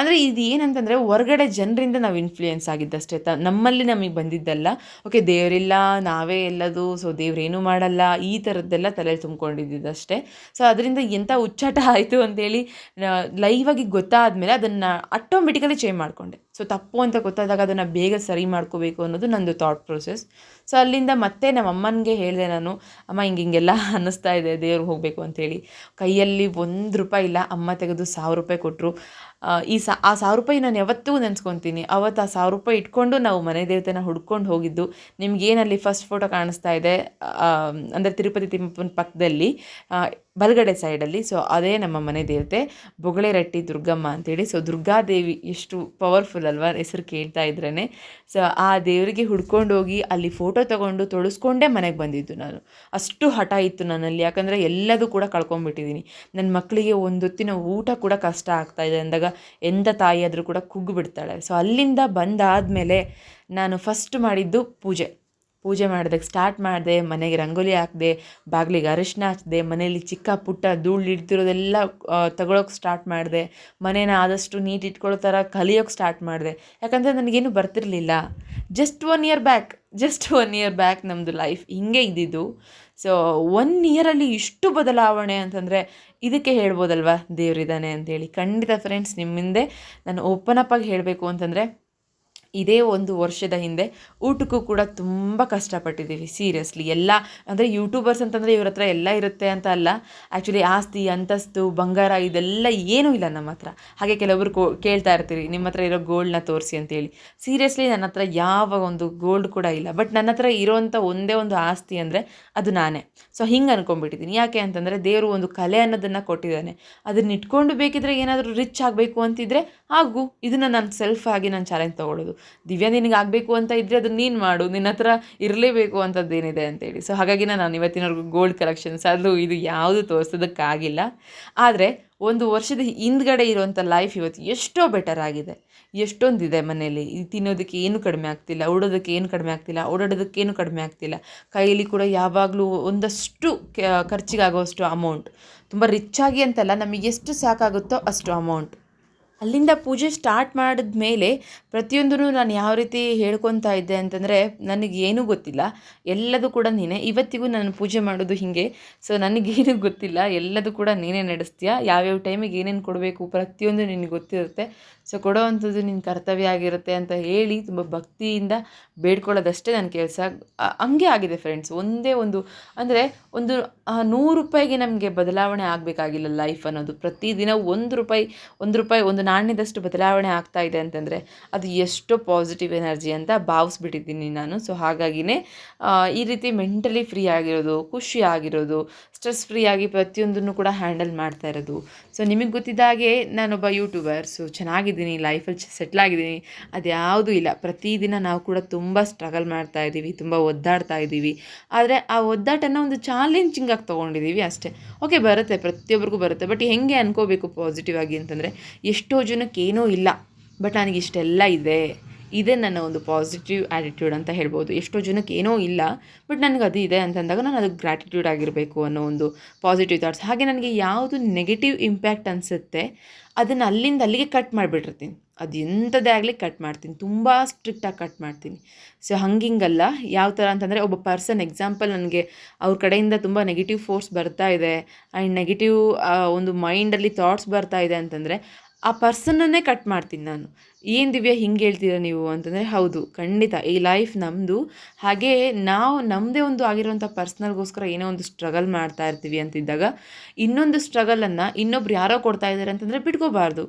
ಅಂದರೆ ಇದು ಏನಂತಂದರೆ ಹೊರ್ಗಡೆ ಜನರಿಂದ ನಾವು ಇನ್ಫ್ಲೂಯೆನ್ಸ್ ಆಗಿದ್ದಷ್ಟೇ. ತ, ನಮ್ಮಲ್ಲಿ ನಮಗೆ ಬಂದಿದ್ದಲ್ಲ, ಓಕೆ, ದೇವರಿಲ್ಲ, ನಾವೇ ಎಲ್ಲದು, ಸೊ ದೇವ್ರೇನು ಮಾಡಲ್ಲ, ಈ ಥರದ್ದೆಲ್ಲ ತಲೆಯಲ್ಲಿ ತುಂಬ್ಕೊಂಡಿದ್ದಷ್ಟೇ ಸೊ ಅದರಿಂದ ಎಂಥ ಹುಚ್ಚಾಟ ಆಯಿತು ಅಂತೇಳಿ ಲೈವಾಗಿ ಗೊತ್ತಾದಮೇಲೆ ಅದನ್ನು ಆಟೋಮೆಟಿಕಲಿ ಚೇಂಜ್ ಮಾಡಿಕೊಂಡೆ. ಸೊ ತಪ್ಪು ಅಂತ ಗೊತ್ತಾದಾಗ ಅದನ್ನು ಬೇಗ ಸರಿ ಮಾಡ್ಕೋಬೇಕು ಅನ್ನೋದು ನಂದು ಥಾಟ್ ಪ್ರೊಸೆಸ್ ಸೊ ಅಲ್ಲಿಂದ ಮತ್ತೆ ನಮ್ಮ ಅಮ್ಮನಿಗೆ ಹೇಳಿದೆ ನಾನು, ಅಮ್ಮ, ಹಿಂಗೆ ಹಿಂಗೆಲ್ಲ ಅನ್ನಿಸ್ತಾ ಇದೆ ದೇವ್ರಿಗೆ ಹೋಗಬೇಕು ಅಂಥೇಳಿ. ಕೈಯಲ್ಲಿ ಒಂದು ರೂಪಾಯಿ ಇಲ್ಲ, ಅಮ್ಮ ತೆಗೆದು ಸಾವಿರ ರೂಪಾಯಿ ಕೊಟ್ಟರು ಈ ಸಾ, ಆ ಸಾವಿರ ರೂಪಾಯಿ ನಾನು ಯಾವತ್ತಿಗೂ ನೆನೆಸ್ಕೊತೀನಿ. ಅವತ್ತು ಆ ಸಾವಿರ ರೂಪಾಯಿ ಇಟ್ಕೊಂಡು ನಾವು ಮನೆ ದೇವತೆನ ಹುಡ್ಕೊಂಡು ಹೋಗಿದ್ದು. ನಿಮ್ಗೇನಲ್ಲಿ ಫಸ್ಟ್ ಫೋಟೋ ಕಾಣಿಸ್ತಾ ಇದೆ ಅಂದರೆ ತಿರುಪತಿ ತಿಮ್ಮಪ್ಪನ ಪಕ್ಕದಲ್ಲಿ. ಬಲಗಡೆ ಸೈಡಲ್ಲಿ. ಸೊ ಅದೇ ನಮ್ಮ ಮನೆ ದೇವತೆ ಬೊಗಳೆರಟ್ಟಿ ದುರ್ಗಮ್ಮ ಅಂತೇಳಿ. ಸೊ ದುರ್ಗಾದೇವಿ ಎಷ್ಟು ಪವರ್ಫುಲ್ ಅಲ್ವಾ ಹೆಸರು ಕೇಳ್ತಾ ಇದ್ರೇ ಸೊ ಆ ದೇವರಿಗೆ ಹುಡ್ಕೊಂಡು ಹೋಗಿ ಅಲ್ಲಿ ಫೋಟೋ ತೊಗೊಂಡು ತೊಳಸ್ಕೊಂಡೇ ಮನೆಗೆ ಬಂದಿದ್ದು ನಾನು. ಅಷ್ಟು ಹಠ ಇತ್ತು ನನ್ನಲ್ಲಿ. ಯಾಕಂದರೆ ಎಲ್ಲದೂ ಕೂಡ ಕಳ್ಕೊಂಡ್ಬಿಟ್ಟಿದ್ದೀನಿ. ನನ್ನ ಮಕ್ಕಳಿಗೆ ಒಂದೊತ್ತಿನ ಊಟ ಕೂಡ ಕಷ್ಟ ಆಗ್ತಾ ಇದೆ ಅಂದಾಗ ಎಂಥ ತಾಯಿ ಆದರೂ ಕೂಡ ಕುಗ್ಗು ಬಿಡ್ತಾಳೆ ಸೊ ಅಲ್ಲಿಂದ ಬಂದಾದಮೇಲೆ ನಾನು ಫಸ್ಟ್ ಮಾಡಿದ್ದು ಪೂಜೆ. ಪೂಜೆ ಮಾಡೋದಕ್ಕೆ ಸ್ಟಾರ್ಟ್ ಮಾಡಿದೆ, ಮನೆಗೆ ರಂಗೋಲಿ ಹಾಕಿದೆ, ಬಾಗಿಲಿಗೆ ಅರಿಶಿನ ಹಚ್ಚಿದೆ ಮನೆಯಲ್ಲಿ ಚಿಕ್ಕ ಪುಟ್ಟ ಧೂಳು ಇಡ್ತಿರೋದೆಲ್ಲ ತಗೊಳೋಕೆ ಸ್ಟಾರ್ಟ್ ಮಾಡಿದೆ. ಮನೇನ ಆದಷ್ಟು ನೀಟ್ ಇಟ್ಕೊಳ್ಳೋ ಥರ ಕಲಿಯೋಕ್ಕೆ ಸ್ಟಾರ್ಟ್ ಮಾಡಿದೆ. ಯಾಕಂದರೆ ನನಗೇನು ಬರ್ತಿರಲಿಲ್ಲ. Just one year back just one year back ನಮ್ಮದು ಲೈಫ್ ಹಿಂಗೆ ಇದ್ದಿದ್ದು. ಸೊ ಒನ್ ಇಯರಲ್ಲಿ ಇಷ್ಟು ಬದಲಾವಣೆ ಅಂತಂದರೆ ಇದಕ್ಕೆ ಹೇಳ್ಬೋದಲ್ವಾ? ದೇವರಿದ್ದಾನೆ ಅಂತೇಳಿ. ಖಂಡಿತ ಫ್ರೆಂಡ್ಸ್ ನಿಮ್ಮಿಂದೆ ನಾನು ಓಪನ್ ಅಪ್ ಹೇಳಬೇಕು ಅಂತಂದರೆ ಇದೇ ಒಂದು ವರ್ಷದ ಹಿಂದೆ ಊಟಕ್ಕೂ ಕೂಡ ತುಂಬ ಕಷ್ಟಪಟ್ಟಿದ್ದೀವಿ ಸೀರಿಯಸ್ಲಿ ಎಲ್ಲ ಅಂದರೆ ಯೂಟ್ಯೂಬರ್ಸ್ ಅಂತಂದರೆ ಇವ್ರ ಹತ್ರ ಎಲ್ಲ ಇರುತ್ತೆ ಅಂತ ಅಲ್ಲ. ಆ್ಯಕ್ಚುಲಿ ಆಸ್ತಿ, ಅಂತಸ್ತು, ಬಂಗಾರ ಇದೆಲ್ಲ ಏನೂ ಇಲ್ಲ ನಮ್ಮ ಹತ್ರ. ಹಾಗೆ ಕೆಲವರು ಕೋ, ಕೇಳ್ತಾ ಇರ್ತೀರಿ, ನಿಮ್ಮ ಹತ್ರ ಇರೋ ಗೋಲ್ಡ್ನ ತೋರಿಸಿ ಅಂತೇಳಿ. ಸೀರಿಯಸ್ಲಿ ನನ್ನ ಹತ್ರ ಯಾವ ಒಂದು ಗೋಲ್ಡ್ ಕೂಡ ಇಲ್ಲ. ಬಟ್ ನನ್ನ ಹತ್ರ ಇರೋವಂಥ ಒಂದೇ ಒಂದು ಆಸ್ತಿ ಅಂದರೆ ಅದು ನಾನೇ. ಸೊ ಹಿಂಗೆ ಅನ್ಕೊಂಡ್ಬಿಟ್ಟಿದ್ದೀನಿ. ಯಾಕೆ ಅಂತಂದರೆ ದೇವರು ಒಂದು ಕಲೆ ಅನ್ನೋದನ್ನು ಕೊಟ್ಟಿದ್ದಾನೆ. ಅದನ್ನ ಇಟ್ಕೊಂಡು ಬೇಕಿದ್ರೆ ಏನಾದರೂ ರಿಚ್ ಆಗಬೇಕು ಅಂತಿದ್ರೆ ಹಾಗೂ ಇದನ್ನು ನಾನು ಸೆಲ್ಫ್ ಆಗಿ ನಾನು ಚಾಲೆಂಜ್ ತೊಗೊಳ್ಳೋದು. ದಿವ್ಯಾ ನಿನಗೆ ಆಗಬೇಕು ಅಂತ ಇದ್ದರೆ ಅದನ್ನು ನೀನು ಮಾಡು, ನಿನ್ನ ಹತ್ರ ಇರಲೇಬೇಕು ಅಂತದ್ದೇನಿದೆ ಅಂತೇಳಿ. ಸೊ ಹಾಗಾಗಿ ನಾನು ಇವತ್ತಿನವರೆಗೂ ಗೋಲ್ಡ್ ಕಲೆಕ್ಷನ್ಸ್ ಅದು ಇದು ಯಾವುದು ತೋರಿಸೋದಕ್ಕಾಗಿಲ್ಲ. ಆದರೆ ಒಂದು ವರ್ಷದ ಹಿಂದ್ಗಡೆ ಇರುವಂಥ ಲೈಫ್ ಇವತ್ತು ಎಷ್ಟೋ ಬೆಟರ್ ಆಗಿದೆ. ಎಷ್ಟೊಂದಿದೆ ಮನೆಯಲ್ಲಿ. ತಿನ್ನೋದಕ್ಕೆ ಏನು ಕಡಿಮೆ ಆಗ್ತಿಲ್ಲ ಉಡೋದಕ್ಕೆ ಏನು ಕಡಿಮೆ ಆಗ್ತಿಲ್ಲ, ಓಡಾಡೋದಕ್ಕೆ ಏನು ಕಡಿಮೆ ಆಗ್ತಿಲ್ಲ. ಕೈಯಲ್ಲಿ ಕೂಡ ಯಾವಾಗಲೂ ಒಂದಷ್ಟು ಖರ್ಚಿಗಾಗುವಷ್ಟು ಅಮೌಂಟ್ ತುಂಬ ಆಗಿ ಅಂತಲ್ಲ ನಮಗೆ ಎಷ್ಟು ಸಾಕಾಗುತ್ತೋ ಅಷ್ಟು ಅಮೌಂಟ್ ಅಲ್ಲಿಂದ ಪೂಜೆ ಸ್ಟಾರ್ಟ್ ಮಾಡಿದ ಮೇಲೆ ಪ್ರತಿಯೊಂದೂ ನಾನು ಯಾವ ರೀತಿ ಹೇಳ್ಕೊತಾ ಇದ್ದೆ ಅಂತಂದರೆ ನನಗೆ ಏನೂ ಗೊತ್ತಿಲ್ಲ. ಎಲ್ಲದೂ ಕೂಡ ನೀನೇ. ಇವತ್ತಿಗೂ ನಾನು ಪೂಜೆ ಮಾಡೋದು ಹೀಗೆ. ಸೊ ನನಗೇನು ಗೊತ್ತಿಲ್ಲ. ಎಲ್ಲದೂ ಕೂಡ ನೀನೇ ನಡೆಸ್ತೀಯ? ಯಾವ್ಯಾವ ಟೈಮಿಗೆ ಏನೇನು ಕೊಡಬೇಕು? ಪ್ರತಿಯೊಂದು ನಿನಗೆ ಗೊತ್ತಿರುತ್ತೆ. ಸೊ ಕೊಡೋವಂಥದ್ದು ನಿನ್ನ ಕರ್ತವ್ಯ ಆಗಿರುತ್ತೆ ಅಂತ ಹೇಳಿ ತುಂಬ ಭಕ್ತಿಯಿಂದ ಬೇಡ್ಕೊಳ್ಳೋದಷ್ಟೇ ನನ್ನ ಕೆಲಸ. ಹಂಗೆ ಆಗಿದೆ ಫ್ರೆಂಡ್ಸ್ ಒಂದೇ ಒಂದು, ಅಂದರೆ ಒಂದು ನೂರು ರೂಪಾಯಿಗೆ ನಮಗೆ ಬದಲಾವಣೆ ಆಗಬೇಕಾಗಿಲ್ಲ ಲೈಫ್ ಅನ್ನೋದು. ಪ್ರತಿದಿನ ಒಂದು ರೂಪಾಯಿ ಒಂದು ರೂಪಾಯಿ, ಒಂದು ನಾಣ್ಯದಷ್ಟು ಬದಲಾವಣೆ ಆಗ್ತಾ ಇದೆ ಅಂತಂದರೆ ಅದು ಎಷ್ಟೋ ಪಾಸಿಟಿವ್ ಎನರ್ಜಿ ಅಂತ ಭಾವಿಸ್ಬಿಟ್ಟಿದ್ದೀನಿ ನಾನು. ಸೊ ಹಾಗಾಗಿನೇ ಈ ರೀತಿ ಮೆಂಟಲಿ ಫ್ರೀ ಆಗಿರೋದು, ಖುಷಿ ಆಗಿರೋದು ಸ್ಟ್ರೆಸ್ ಫ್ರೀ ಆಗಿ ಪ್ರತಿಯೊಂದನ್ನು ಕೂಡ ಹ್ಯಾಂಡಲ್ ಮಾಡ್ತಾ ಇರೋದು. ಸೊ ನಿಮಗೆ ಗೊತ್ತಿದ್ದ ಹಾಗೆ ನಾನೊಬ್ಬ ಯೂಟ್ಯೂಬರ್ ಸೊ ಚೆನ್ನಾಗಿದ್ದೀನಿ ಲೈಫಲ್ಲಿ ಸೆಟ್ಲ್ ಆಗಿದ್ದೀನಿ. ಅದು ಯಾವುದೂ ಇಲ್ಲ. ಪ್ರತಿದಿನ ನಾವು ಕೂಡ ತುಂಬ ಸ್ಟ್ರಗಲ್ ಮಾಡ್ತಾ ಇದ್ದೀವಿ, ತುಂಬ ಒದ್ದಾಡ್ತಾ ಇದ್ದೀವಿ. ಆದರೆ ಆ ಒದ್ದಾಟನ ಒಂದು ಚಾಲೆಂಜಿಂಗ್ ಆಗಿ ತೊಗೊಂಡಿದ್ದೀವಿ ಅಷ್ಟೇ. ಓಕೆ ಬರುತ್ತೆ, ಪ್ರತಿಯೊಬ್ಬರಿಗೂ ಬರುತ್ತೆ. ಬಟ್ ಹೆಂಗೆ ಅನ್ಕೋಬೇಕು ಪಾಸಿಟಿವ್ ಆಗಿ ಅಂತಂದರೆ, ಎಷ್ಟೋ ಜನಕ್ಕೆ ಏನೂ ಇಲ್ಲ. ಬಟ್ ನನಗೆ ಇಷ್ಟೆಲ್ಲ ಇದೆ. ಇದೇ ನನ್ನ ಒಂದು ಪಾಸಿಟಿವ್ ಆ್ಯಟಿಟ್ಯೂಡ್ ಅಂತ ಹೇಳ್ಬೋದು. ಎಷ್ಟೋ ಜನಕ್ಕೆ ಏನೋ ಇಲ್ಲ. ಬಟ್ ನನಗೆ ಅದು ಇದೆ ಅಂತಂದಾಗ ನಾನು ಅದಕ್ಕೆ ಗ್ರ್ಯಾಟಿಟ್ಯೂಡ್ ಆಗಿರಬೇಕು ಅನ್ನೋ ಒಂದು ಪಾಸಿಟಿವ್ ಥಾಟ್ಸ್ ಹಾಗೆ ನನಗೆ ಯಾವುದು ನೆಗೆಟಿವ್ ಇಂಪ್ಯಾಕ್ಟ್ ಅನಿಸುತ್ತೆ, ಅದನ್ನು ಅಲ್ಲಿಂದ ಅಲ್ಲಿಗೆ ಕಟ್ ಮಾಡಿಬಿಟ್ಟಿರ್ತೀನಿ. ಅದು ಎಂಥದ್ದೇ ಆಗಲಿ ಕಟ್ ಮಾಡ್ತೀನಿ. ತುಂಬ ಸ್ಟ್ರಿಕ್ಟಾಗಿ ಕಟ್ ಮಾಡ್ತೀನಿ. ಸೊ ಹಂಗಿಂಗಲ್ಲ. ಯಾವ ಥರ ಅಂತಂದರೆ ಒಬ್ಬ ಪರ್ಸನ್ ಎಕ್ಸಾಂಪಲ್ ನನಗೆ ಅವ್ರ ಕಡೆಯಿಂದ ತುಂಬ ನೆಗೆಟಿವ್ ಫೋರ್ಸ್ ಬರ್ತಾ ಇದೆ. ಆ್ಯಂಡ್ ನೆಗೆಟಿವ್ ಒಂದು ಮೈಂಡಲ್ಲಿ ಥಾಟ್ಸ್ ಬರ್ತಾ ಇದೆ ಅಂತಂದರೆ ಆ ಪರ್ಸನನ್ನೇ ಕಟ್ ಮಾಡ್ತೀನಿ ನಾನು. ಏನು ದಿವ್ಯ ಹಿಂಗೆ ಹೇಳ್ತೀರಾ ನೀವು ಅಂತಂದರೆ, ಹೌದು, ಖಂಡಿತ ಈ ಲೈಫ್ ನಮ್ಮದು ಹಾಗೇ ನಾವು ನಮ್ಮದೇ ಒಂದು ಆಗಿರುವಂಥ ಪರ್ಸ್ನಲ್ಗೋಸ್ಕರ ಏನೋ ಒಂದು ಸ್ಟ್ರಗಲ್ ಮಾಡ್ತಾ ಇರ್ತೀವಿ ಅಂತಿದ್ದಾಗ, ಇನ್ನೊಂದು ಸ್ಟ್ರಗಲನ್ನು ಇನ್ನೊಬ್ರು ಯಾರೋ ಕೊಡ್ತಾ ಇದ್ದಾರೆ ಅಂತಂದರೆ ಬಿಟ್ಕೋಬಾರ್ದು.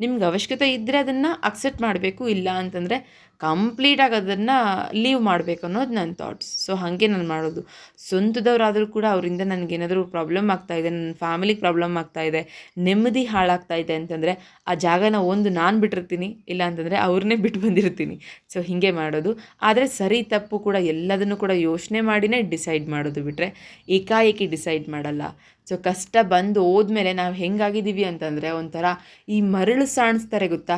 ನಿಮ್ಗೆ ಅವಶ್ಯಕತೆ ಇದ್ದರೆ ಅದನ್ನು ಅಕ್ಸೆಪ್ಟ್ ಮಾಡಬೇಕು, ಇಲ್ಲ ಅಂತಂದರೆ ಕಂಪ್ಲೀಟಾಗಿ ಅದನ್ನು ಲೀವ್ ಮಾಡಬೇಕು ಅನ್ನೋದು ನನ್ನ ಥಾಟ್ಸ್ ಸೊ ಹಾಗೆ ನಾನು ಮಾಡೋದು. ಸ್ವಂತದವರಾದರೂ ಕೂಡ ಅವರಿಂದ ನನಗೇನಾದರೂ ಪ್ರಾಬ್ಲಮ್ ಆಗ್ತಾಯಿದೆ ನನ್ನ ಫ್ಯಾಮಿಲಿಗೆ ಪ್ರಾಬ್ಲಮ್ ಆಗ್ತಾಯಿದೆ ನೆಮ್ಮದಿ ಹಾಳಾಗ್ತಾ ಇದೆ ಅಂತಂದರೆ ಆ ಜಾಗನ ಒಂದು ನಾನು ಬಿಟ್ಟಿರ್ತೀನಿ, ಇಲ್ಲ ಅಂತಂದರೆ ಅವ್ರನ್ನೇ ಬಿಟ್ಟು ಬಂದಿರ್ತೀನಿ. ಸೊ ಹೀಗೆ ಮಾಡೋದು. ಆದರೆ ಸರಿ ತಪ್ಪು ಕೂಡ ಎಲ್ಲದನ್ನು ಕೂಡ ಯೋಚನೆ ಮಾಡಿನೇ ಡಿಸೈಡ್ ಮಾಡೋದು ಬಿಟ್ಟರೆ ಏಕಾಏಕಿ ಡಿಸೈಡ್ ಮಾಡಲ್ಲ. ಸೊ ಕಷ್ಟ ಬಂದು ಹೋದ್ಮೇಲೆ ನಾವು ಹೆಂಗಾಗಿದ್ದೀವಿ ಅಂತಂದರೆ ಒಂಥರ ಈ ಮರಳು ಸಾಣಿಸ್ತಾರೆ ಗೊತ್ತಾ?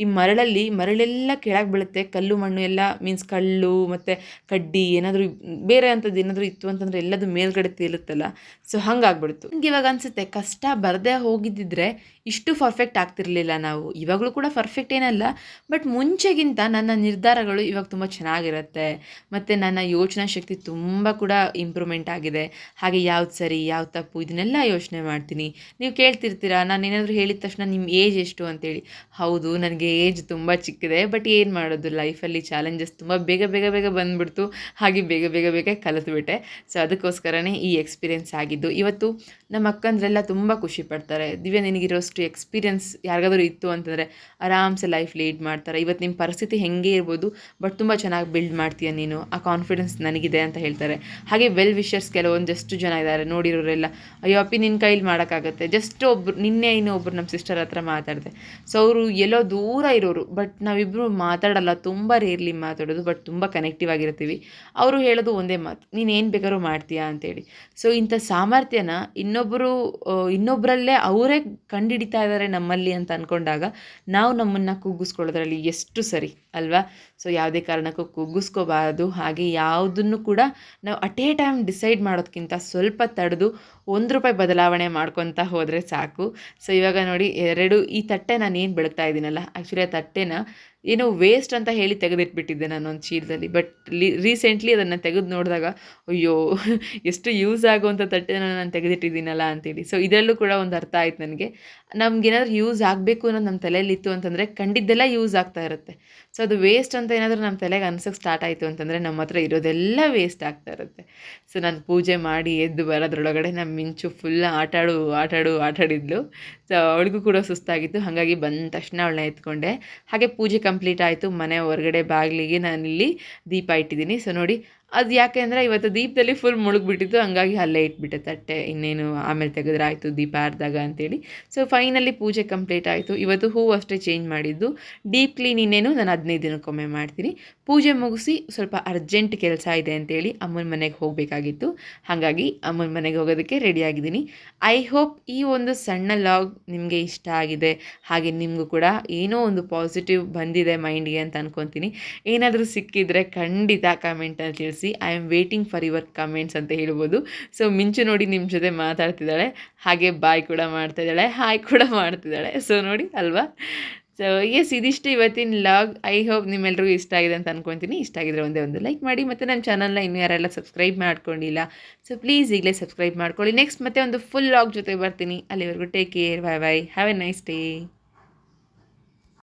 ಈ ಮರಳಲ್ಲಿ ಮರಳೆಲ್ಲ ಕೆಳಗೆ ಬೀಳುತ್ತೆ. ಕಲ್ಲು, ಮಣ್ಣು ಎಲ್ಲ ಮೀನ್ಸ್ ಕಲ್ಲು ಮತ್ತು ಕಡ್ಡಿ ಏನಾದರೂ ಬೇರೆ ಅಂಥದ್ದು ಏನಾದರೂ ಇತ್ತು ಅಂತಂದರೆ ಎಲ್ಲದು ಮೇಲ್ಗಡೆ ತೇಲುತ್ತಲ್ಲ. ಸೊ ಹಂಗಾಗ್ಬಿಡ್ತು. ನಂಗೆ ಇವಾಗ ಅನಿಸುತ್ತೆ ಕಷ್ಟ ಬರದೇ ಹೋಗಿದ್ದಿದ್ರೆ ಇಷ್ಟು ಪರ್ಫೆಕ್ಟ್ ಆಗ್ತಿರ್ಲಿಲ್ಲ ನಾವು. ಇವಾಗಲೂ ಕೂಡ ಪರ್ಫೆಕ್ಟ್ ಏನಲ್ಲ ಬಟ್ ಮುಂಚೆಗಿಂತ ನನ್ನ ನಿರ್ಧಾರಗಳು ಇವಾಗ ತುಂಬ ಚೆನ್ನಾಗಿರುತ್ತೆ. ಮತ್ತು ನನ್ನ ಯೋಚನಾ ಶಕ್ತಿ ತುಂಬ ಕೂಡ ಇಂಪ್ರೂವ್ಮೆಂಟ್ ಆಗಿದೆ. ಹಾಗೆ ಯಾವ್ದು ಸರಿ, ಯಾವ್ದು ತಪ್ಪು ಇದನ್ನೆಲ್ಲ ಯೋಚನೆ ಮಾಡ್ತೀನಿ. ನೀವು ಕೇಳ್ತಿರ್ತೀರಾ, ನಾನು ಏನಾದರೂ ಹೇಳಿದ ತಕ್ಷಣ ನಿಮ್ಮ ಏಜ್ ಎಷ್ಟು ಅಂತೇಳಿ. ಹೌದು, ನನಗೆ ನನಗೆ ಏಜ್ ತುಂಬ ಚಿಕ್ಕಿದೆ ಬಟ್ ಏನು ಮಾಡೋದು? ಲೈಫಲ್ಲಿ ಚಾಲೆಂಜಸ್ ತುಂಬ ಬೇಗ ಬೇಗ ಬೇಗ ಬಂದುಬಿಡ್ತು. ಹಾಗೆ ಬೇಗ ಬೇಗ ಬೇಗ ಕಲಿತ್ಬಿಟ್ಟೆ ಸೊ ಅದಕ್ಕೋಸ್ಕರನೇ ಈ ಎಕ್ಸ್ಪೀರಿಯೆನ್ಸ್ ಆಗಿದ್ದು. ಇವತ್ತು ನಮ್ಮ ಅಕ್ಕಂದ್ರೆಲ್ಲ ತುಂಬ ಖುಷಿ ಪಡ್ತಾರೆ. ದಿವ್ಯ, ನಿನಗಿರೋಷ್ಟು ಎಕ್ಸ್ಪೀರಿಯೆನ್ಸ್ ಯಾರಿಗಾದ್ರೂ ಇತ್ತು ಅಂತಂದರೆ ಆರಾಮ್ಸೆ ಲೈಫ್ ಲೀಡ್ ಮಾಡ್ತಾರೆ. ಇವತ್ತು ನಿಮ್ಮ ಪರಿಸ್ಥಿತಿ ಹೆಂಗೆ ಇರ್ಬೋದು ಬಟ್ ತುಂಬ ಚೆನ್ನಾಗಿ ಬಿಲ್ಡ್ ಮಾಡ್ತೀಯ ನೀನು. ಆ ಕಾನ್ಫಿಡೆನ್ಸ್ ನನಗಿದೆ ಅಂತ ಹೇಳ್ತಾರೆ. ಹಾಗೆ ವೆಲ್ ವಿಷರ್ಸ್ ಕೆಲವೊಂದಷ್ಟು ಜನ ಇದ್ದಾರೆ. ನೋಡಿರೋರೆಲ್ಲ, ಅಯ್ಯೋ, ಅಪ್ಪಿ ನಿನ್ನ ಕೈಲಿ ಮಾಡೋಕ್ಕಾಗತ್ತೆ. ಜಸ್ಟ್ ಒಬ್ರು, ನಿನ್ನೆ ಇನ್ನೊಬ್ರು ನಮ್ಮ ಸಿಸ್ಟರ್ ಹತ್ರ ಮಾತಾಡಿದೆ. ಸೊ ಅವರು ಎಲ್ಲೋ ಇರೋರು ಬಟ್ ನಾವಿಬ್ಬರು ಮಾತಾಡಲ್ಲ, ತುಂಬ ರೇರ್ಲಿ ಮಾತಾಡೋದು ಬಟ್ ತುಂಬ ಕನೆಕ್ಟಿವ್ ಆಗಿರ್ತೀವಿ. ಅವರು ಹೇಳೋದು ಒಂದೇ ಮಾತು, ನೀನು ಏನು ಬೇಕಾದ್ರೂ ಮಾಡ್ತೀಯಾ? ಅಂತೇಳಿ. ಸೊ ಇಂಥ ಸಾಮರ್ಥ್ಯನ ಇನ್ನೊಬ್ಬರು ಇನ್ನೊಬ್ಬರಲ್ಲೇ ಅವರೇ ಕಂಡುಹಿಡಿತಾ ಇದ್ದಾರೆ ನಮ್ಮಲ್ಲಿ ಅಂತ ಅಂದ್ಕೊಂಡಾಗ ನಾವು ನಮ್ಮನ್ನು ಕುಗ್ಗಿಸ್ಕೊಳ್ಳೋದ್ರಲ್ಲಿ ಎಷ್ಟು ಸರಿ, ಅಲ್ವಾ? ಸೊ ಯಾವುದೇ ಕಾರಣಕ್ಕೂ ಕುಗ್ಗಿಸ್ಕೋಬಾರ್ದು. ಹಾಗೆ ಯಾವುದನ್ನು ಕೂಡ ನಾವು ಅಟ್ ಎ ಟೈಮ್ ಡಿಸೈಡ್ ಮಾಡೋದಕ್ಕಿಂತ ಸ್ವಲ್ಪ ತಡೆದು ಒಂದು ರೂಪಾಯಿ ಬದಲಾವಣೆ ಮಾಡ್ಕೊತ ಹೋದರೆ ಸಾಕು. ಸೊ ಇವಾಗ ನೋಡಿ, ಎರಡು ಈ ತಟ್ಟೆ ನಾನು ಏನು ಬೆಳಗ್ತಾ ಇದ್ದೀನಲ್ಲ ಆ್ಯಕ್ಚುಲಿ ಆ ತಟ್ಟೆನ ಏನೋ ವೇಸ್ಟ್ ಅಂತ ಹೇಳಿ ತೆಗೆದಿಟ್ಬಿಟ್ಟಿದ್ದೆ ನಾನು ಒಂದು ಚೀಲದಲ್ಲಿ ಬಟ್ ಲಿ ರೀಸೆಂಟ್ಲಿ ಅದನ್ನು ತೆಗೆದು ನೋಡಿದಾಗ, ಅಯ್ಯೋ, ಎಷ್ಟು ಯೂಸ್ ಆಗುವಂಥ ತಟ್ಟೆನ ನಾನು ತೆಗೆದಿಟ್ಟಿದ್ದೀನಲ್ಲ ಅಂತೇಳಿ. ಸೊ ಇದರಲ್ಲೂ ಕೂಡ ಒಂದು ಅರ್ಥ ಆಯ್ತು ನನಗೆ. ನಮ್ಗೇನಾದ್ರೂ ಯೂಸ್ ಆಗಬೇಕು ಅನ್ನೋದು ನಮ್ಮ ತಲೆಯಲ್ಲಿತ್ತು ಅಂತಂದರೆ ಕಂಡಿದ್ದೆಲ್ಲ ಯೂಸ್ ಆಗ್ತಾ ಇರುತ್ತೆ. ಸೊ ಅದು ವೇಸ್ಟ್ ಅಂತ ಏನಾದರೂ ನಮ್ಮ ತಲೆಗೆ ಅನ್ಸೋಕ್ಕೆ ಸ್ಟಾರ್ಟ್ ಆಯಿತು ಅಂತಂದರೆ ನಮ್ಮ ಹತ್ರ ಇರೋದೆಲ್ಲ ವೇಸ್ಟ್ ಆಗ್ತಾ ಇರುತ್ತೆ. ಸೊ ನಾನು ಪೂಜೆ ಮಾಡಿ ಎದ್ದು ಬರೋದ್ರೊಳಗಡೆ ನಮ್ಮ ಮಿಂಚು ಫುಲ್ ಆಟಾಡು ಆಟಾಡು, ಆಟಾಡಿದ್ಲು. ಸೊ ಅವಳಿಗೂ ಕೂಡ ಸುಸ್ತಾಗಿತ್ತು. ಹಾಗಾಗಿ ಬಂದ ತಕ್ಷಣ ಅವಳನ್ನ ಎತ್ಕೊಂಡೆ. ಹಾಗೆ ಪೂಜೆ ಕಂಪ್ಲೀಟ್ ಆಯಿತು. ಮನೆ ಹೊರಗಡೆ ಬಾಗಿಲಿಗೆ ನಾನಿಲ್ಲಿ ದೀಪ ಇಟ್ಟಿದ್ದೀನಿ. ಸೊ ನೋಡಿ ಅದು ಯಾಕೆ ಅಂದರೆ ಇವತ್ತು ದೀಪದಲ್ಲಿ ಫುಲ್ ಮುಳುಗ್ಬಿಟ್ಟಿತ್ತು ಹಂಗಾಗಿ ಅಲ್ಲೇ ಇಟ್ಬಿಟ್ಟೆ ತಟ್ಟೆ. ಇನ್ನೇನು ಆಮೇಲೆ ತೆಗೆದ್ರೆ ಆಯಿತು ದೀಪ ಆರ್ದಾಗ ಅಂತೇಳಿ. ಸೊ ಫೈನಲಿ ಪೂಜೆ ಕಂಪ್ಲೀಟ್ ಆಯಿತು. ಇವತ್ತು ಹೂವು ಅಷ್ಟೇ ಚೇಂಜ್ ಮಾಡಿದ್ದು. ಡೀಪ್ ಕ್ಲೀನ್ ಇನ್ನೇನು ನಾನು ಹದಿನೈದು ದಿನಕ್ಕೊಮ್ಮೆ ಮಾಡ್ತೀನಿ. ಪೂಜೆ ಮುಗಿಸಿ ಸ್ವಲ್ಪ ಅರ್ಜೆಂಟ್ ಕೆಲಸ ಇದೆ ಅಂತೇಳಿ ಅಮ್ಮನ ಮನೆಗೆ ಹೋಗಬೇಕಾಗಿತ್ತು. ಹಾಗಾಗಿ ಅಮ್ಮನ ಮನೆಗೆ ಹೋಗೋದಕ್ಕೆ ರೆಡಿಯಾಗಿದ್ದೀನಿ ಐ ಹೋಪ್ ಈ ಒಂದು ಸಣ್ಣ ಲಾಗ್ ನಿಮಗೆ ಇಷ್ಟ ಆಗಿದೆ. ಹಾಗೆ ನಿಮಗೂ ಕೂಡ ಏನೋ ಒಂದು ಪಾಸಿಟಿವ್ ಬಂದಿದೆ ಮೈಂಡ್ಗೆ ಅಂತ ಅನ್ಕೊತೀನಿ. ಏನಾದರೂ ಸಿಕ್ಕಿದರೆ ಖಂಡಿತ ಕಮೆಂಟಲ್ಲಿ ತಿಳಿಸಿ. I am waiting for your comments ಅಂತ ಹೇಳ್ಬೋದು. ಸೊ ಮಿಂಚು ನೋಡಿ ನಿಮ್ಮ ಜೊತೆ ಮಾತಾಡ್ತಿದ್ದಾಳೆ. ಹಾಗೆ ಬಾಯ್ ಕೂಡ ಮಾಡ್ತಾಯಿದ್ದಾಳೆ ಹಾಯ್ ಕೂಡ ಮಾಡ್ತಿದ್ದಾಳೆ. ಸೊ ನೋಡಿ, ಅಲ್ವಾ? ಸೊ ಎಸ್ ಇದಿಷ್ಟು ಇವತ್ತಿನ ಲಾಗ್ ಐ ಹೋಪ್ ನಿಮ್ಮೆಲ್ಲರಿಗೂ ಇಷ್ಟ ಆಗಿದೆ ಅಂತ ಅನ್ಕೊತೀನಿ. ಇಷ್ಟ ಆಗಿದ್ರೆ ಒಂದೇ ಒಂದು ಲೈಕ್ ಮಾಡಿ. ಮತ್ತು ನಮ್ಮ ಚಾನಲ್ನ ಇನ್ನೂ ಯಾರೆಲ್ಲ ಸಬ್ಸ್ಕ್ರೈಬ್ ಮಾಡ್ಕೊಂಡಿಲ್ಲ ಸೊ ಪ್ಲೀಸ್ ಈಗಲೇ ಸಬ್ಸ್ಕ್ರೈಬ್ ಮಾಡ್ಕೊಳ್ಳಿ. ನೆಕ್ಸ್ಟ್ ಮತ್ತೆ ಒಂದು ಫುಲ್ ಲಾಗ್ ಜೊತೆ ಬರ್ತೀನಿ. ಅಲ್ಲಿವರೆಗೂ take care bye bye have a nice day